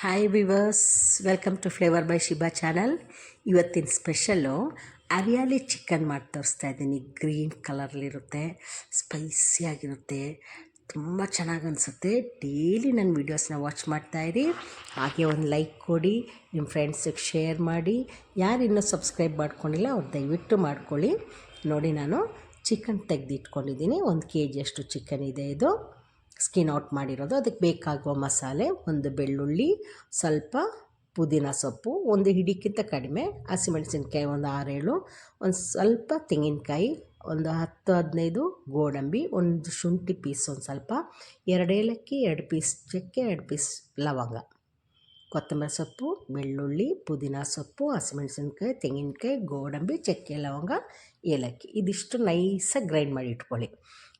Hi viewers welcome to flavour by Shiba channel ಇವತ್ತಿನ special ಅರಿಯಾಲಿ chicken ಮಾಡಿ ತೋರಿಸ್ತಾ ಇದ್ದೀನಿ. ಗ್ರೀನ್ ಕಲರ್ಲಿರುತ್ತೆ ಸ್ಪೈಸಿಯಾಗಿರುತ್ತೆ ತುಂಬ ಚೆನ್ನಾಗಿ ಅನಿಸುತ್ತೆ. ಡೈಲಿ ನನ್ನ ವೀಡಿಯೋಸ್ನ ವಾಚ್ ಮಾಡ್ತಾಯಿರಿ ಹಾಗೆ ಒಂದು ಲೈಕ್ ಕೊಡಿ ನಿಮ್ಮ ಫ್ರೆಂಡ್ಸಿಗೆ ಶೇರ್ ಮಾಡಿ. ಯಾರು ಇನ್ನೂ ಸಬ್ಸ್ಕ್ರೈಬ್ ಮಾಡ್ಕೊಂಡಿಲ್ಲ, ಅವ್ರು ದಯವಿಟ್ಟು ಮಾಡ್ಕೊಳ್ಳಿ. ನೋಡಿ ನಾನು ಚಿಕನ್ ತೆಗೆದಿಟ್ಕೊಂಡಿದ್ದೀನಿ. ಒಂದು ಕೆ ಜಿಯಷ್ಟು ಚಿಕನ್ ಇದೆ ಇದು. ಸ್ಕಿನ್ ಔಟ್ ಮಾಡಿರೋದು. ಅದಕ್ಕೆ ಬೇಕಾಗುವ ಮಸಾಲೆ, ಒಂದು ಬೆಳ್ಳುಳ್ಳಿ, ಸ್ವಲ್ಪ ಪುದೀನ ಸೊಪ್ಪು, ಒಂದು ಹಿಡಿಕ್ಕಿಂತ ಕಡಿಮೆ, ಹಸಿಮೆಣಸಿನ್ಕಾಯಿ ಒಂದು ಆರೇಳು, ಒಂದು ಸ್ವಲ್ಪ ತೆಂಗಿನಕಾಯಿ, ಒಂದು ಹತ್ತು ಹದಿನೈದು ಗೋಡಂಬಿ, ಒಂದು ಶುಂಠಿ ಪೀಸ್ ಒಂದು ಸ್ವಲ್ಪ, ಎರಡು ಏಲಕ್ಕಿ, ಎರಡು ಪೀಸ್ ಚಕ್ಕೆ, ಎರಡು ಪೀಸ್ ಲವಂಗ. ಕೊತ್ತಂಬರಿ ಸೊಪ್ಪು, ಬೆಳ್ಳುಳ್ಳಿ, ಪುದೀನ ಸೊಪ್ಪು, ಹಸಿಮೆಣಸಿನ್ಕಾಯಿ, ತೆಂಗಿನಕಾಯಿ, ಗೋಡಂಬಿ, ಚಕ್ಕೆ ಲವಂಗ, ಏಲಕ್ಕಿ. ಇದಿಷ್ಟು ನೈಸಾಗಿ ಗ್ರೈಂಡ್ ಮಾಡಿ ಇಟ್ಕೊಳ್ಳಿ.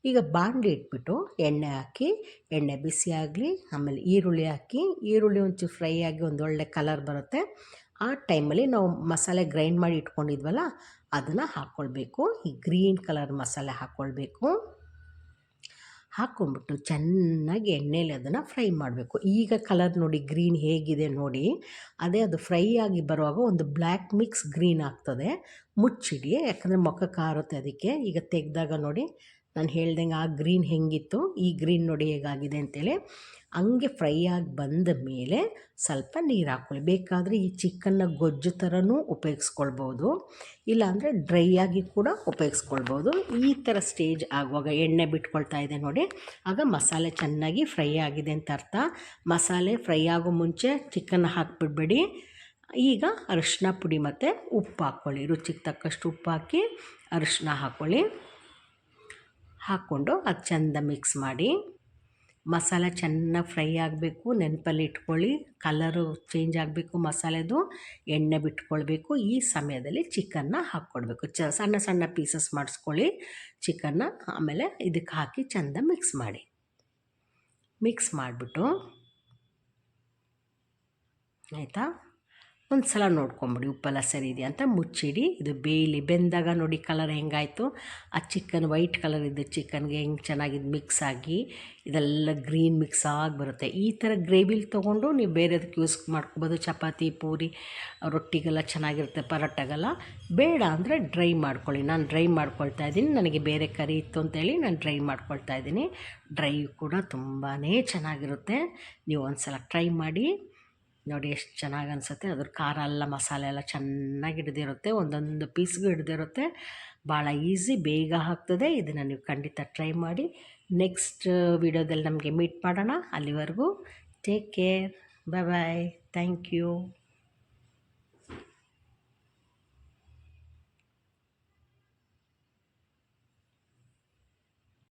ಈಗ ಬಾಣಲಿ ಇಟ್ಬಿಟ್ಟು ಎಣ್ಣೆ ಹಾಕಿ, ಎಣ್ಣೆ ಬಿಸಿ ಆಗಲಿ, ಆಮೇಲೆ ಈರುಳ್ಳಿ ಹಾಕಿ, ಈರುಳ್ಳಿ ಒಂಚೂರು ಫ್ರೈ ಆಗಿ ಒಂದು ಒಳ್ಳೆ ಕಲರ್ ಬರುತ್ತೆ. ಆ ಟೈಮಲ್ಲಿ ನಾವು ಮಸಾಲೆ ಗ್ರೈಂಡ್ ಮಾಡಿ ಇಟ್ಕೊಂಡಿದ್ವಲ್ಲ, ಅದನ್ನು ಹಾಕ್ಕೊಳ್ಬೇಕು ಈ ಗ್ರೀನ್ ಕಲರ್ ಮಸಾಲೆ ಹಾಕ್ಕೊಳ್ಬೇಕು ಹಾಕ್ಕೊಂಬಿಟ್ಟು ಚೆನ್ನಾಗಿ ಎಣ್ಣೆಲಿ ಅದನ್ನು ಫ್ರೈ ಮಾಡಬೇಕು. ಈಗ ಕಲರ್ ನೋಡಿ ಗ್ರೀನ್ ಹೇಗಿದೆ ನೋಡಿ, ಅದೇ ಅದು ಫ್ರೈ ಆಗಿ ಬರುವಾಗ ಒಂದು ಬ್ಲ್ಯಾಕ್ ಮಿಕ್ಸ್ ಗ್ರೀನ್ ಆಗ್ತದೆ. ಮುಚ್ಚಿಡಿ, ಯಾಕಂದರೆ ಮೊಕ್ಕ ಕಾರುತ್ತೆ ಅದಕ್ಕೆ. ಈಗ ತೆಗೆದಾಗ ನೋಡಿ ನಾನು ಹೇಳ್ದಂಗೆ ಆ ಗ್ರೀನ್ ಹೆಂಗಿತ್ತು, ಈ ಗ್ರೀನ್ ನೋಡಿ ಹೇಗಾಗಿದೆ ಅಂತೇಳಿ ಹಂಗೆ ಫ್ರೈ ಆಗಿ ಬಂದ ಮೇಲೆ ಸ್ವಲ್ಪ ನೀರು ಹಾಕ್ಕೊಳ್ಳಿ. ಬೇಕಾದರೆ ಈ ಚಿಕನ್ನ ಗೊಜ್ಜು ಥರನೂ ಉಪಯೋಗಿಸ್ಕೊಳ್ಬೋದು, ಇಲ್ಲಾಂದರೆ ಡ್ರೈ ಆಗಿ ಕೂಡ ಉಪಯೋಗಿಸ್ಕೊಳ್ಬೋದು. ಈ ಥರ ಸ್ಟೇಜ್ ಆಗುವಾಗ ಎಣ್ಣೆ ಬಿಟ್ಕೊಳ್ತಾ ಇದೆ ನೋಡಿ, ಆಗ ಮಸಾಲೆ ಚೆನ್ನಾಗಿ ಫ್ರೈ ಆಗಿದೆ ಅಂತ ಅರ್ಥ. ಮಸಾಲೆ ಫ್ರೈ ಆಗೋ ಮುಂಚೆ ಚಿಕನ್ ಹಾಕಿಬಿಡ್ಬೇಡಿ. ಈಗ ಅರಿಶಿನ ಪುಡಿ ಮತ್ತು ಉಪ್ಪು ಹಾಕ್ಕೊಳ್ಳಿ, ರುಚಿಗೆ ತಕ್ಕಷ್ಟು ಉಪ್ಪು ಹಾಕಿ ಅರಿಶಿನ ಹಾಕ್ಕೊಳ್ಳಿ. ಹಾಕ್ಕೊಂಡು ಅದು ಚೆಂದ ಮಿಕ್ಸ್ ಮಾಡಿ ಮಸಾಲ ಚೆನ್ನಾಗಿ ಫ್ರೈ ಆಗಬೇಕು, ನೆನಪಲ್ಲಿ ಇಟ್ಕೊಳ್ಳಿ, ಕಲರು ಚೇಂಜ್ ಆಗಬೇಕು ಮಸಾಲೆದು, ಎಣ್ಣೆ ಬಿಟ್ಕೊಳ್ಬೇಕು, ಈ ಸಮಯದಲ್ಲಿ ಚಿಕನ್ನ ಹಾಕ್ಕೊಡ್ಬೇಕು. ಚ ಸಣ್ಣ ಸಣ್ಣ ಪೀಸಸ್ ಮಾಡಿಸ್ಕೊಳ್ಳಿ, ಚಿಕನ್ನ ಆಮೇಲೆ ಇದಕ್ಕೆ ಹಾಕಿ ಚೆಂದ ಮಿಕ್ಸ್ ಮಾಡಿ. ಮಿಕ್ಸ್ ಮಾಡಿಬಿಟ್ಟು, ಆಯಿತಾ? ಒಂದು ಸಲ ನೋಡ್ಕೊಂಬಿಡಿ, ಉಪ್ಪೆಲ್ಲ ಸರಿ ಇದೆಯಾ ಅಂತ ಮುಚ್ಚಿಡಿ. ಇದು ಬೇಯಲಿ ಬೆಂದಾಗ ನೋಡಿ ಕಲರ್ ಹೆಂಗಾಯಿತು. ಆ ಚಿಕನ್ ವೈಟ್ ಕಲರ್ ಇದ್ದ ಚಿಕನ್ಗೆ ಹೆಂಗೆ ಚೆನ್ನಾಗಿದ್ದು ಮಿಕ್ಸ್ ಆಗಿ ಇದೆಲ್ಲ ಗ್ರೀನ್ ಮಿಕ್ಸ್ ಆಗಿ ಬರುತ್ತೆ. ಈ ಥರ ಗ್ರೇವಿಲಿ ತೊಗೊಂಡು ನೀವು ಬೇರೆದಕ್ಕೆ ಯೂಸ್ ಮಾಡ್ಕೊಬೋದು. ಚಪಾತಿ, ಪೂರಿ, ರೊಟ್ಟಿಗೆಲ್ಲ ಚೆನ್ನಾಗಿರುತ್ತೆ ಪರೋಟಗೆಲ್ಲ. ಬೇಡ ಅಂದರೆ ಡ್ರೈ ಮಾಡ್ಕೊಳ್ಳಿ. ನಾನು ಡ್ರೈ ಮಾಡ್ಕೊಳ್ತಾ ಇದ್ದೀನಿ. ನನಗೆ ಬೇರೆ ಕರಿ ಇತ್ತು ಅಂತೇಳಿ ನಾನು ಡ್ರೈ ಮಾಡ್ಕೊಳ್ತಾ ಇದ್ದೀನಿ. ಡ್ರೈ ಕೂಡ ತುಂಬಾ ಚೆನ್ನಾಗಿರುತ್ತೆ. ನೀವು ಒಂದು ಸಲ ಟ್ರೈ ಮಾಡಿ. ನೋಡಿ ಎಷ್ಟು ಚೆನ್ನಾಗಿ ಅನಿಸುತ್ತೆ. ಅದ್ರ ಖಾರ ಎಲ್ಲ ಮಸಾಲೆ ಎಲ್ಲ ಚೆನ್ನಾಗಿ ಹಿಡ್ದಿರುತ್ತೆ. ಒಂದೊಂದು ಪೀಸ್ಗೂ ಹಿಡ್ದಿರುತ್ತೆ. ಭಾಳ ಈಸಿ, ಬೇಗ ಆಗ್ತದೆ. ಇದನ್ನು ನೀವು ಖಂಡಿತ ಟ್ರೈ ಮಾಡಿ. ನೆಕ್ಸ್ಟ್ ವೀಡಿಯೋದಲ್ಲಿ ನಮಗೆ ಮೀಟ್ ಮಾಡೋಣ ಅಲ್ಲಿವರೆಗೂ. Take care. Bye bye. Thank you.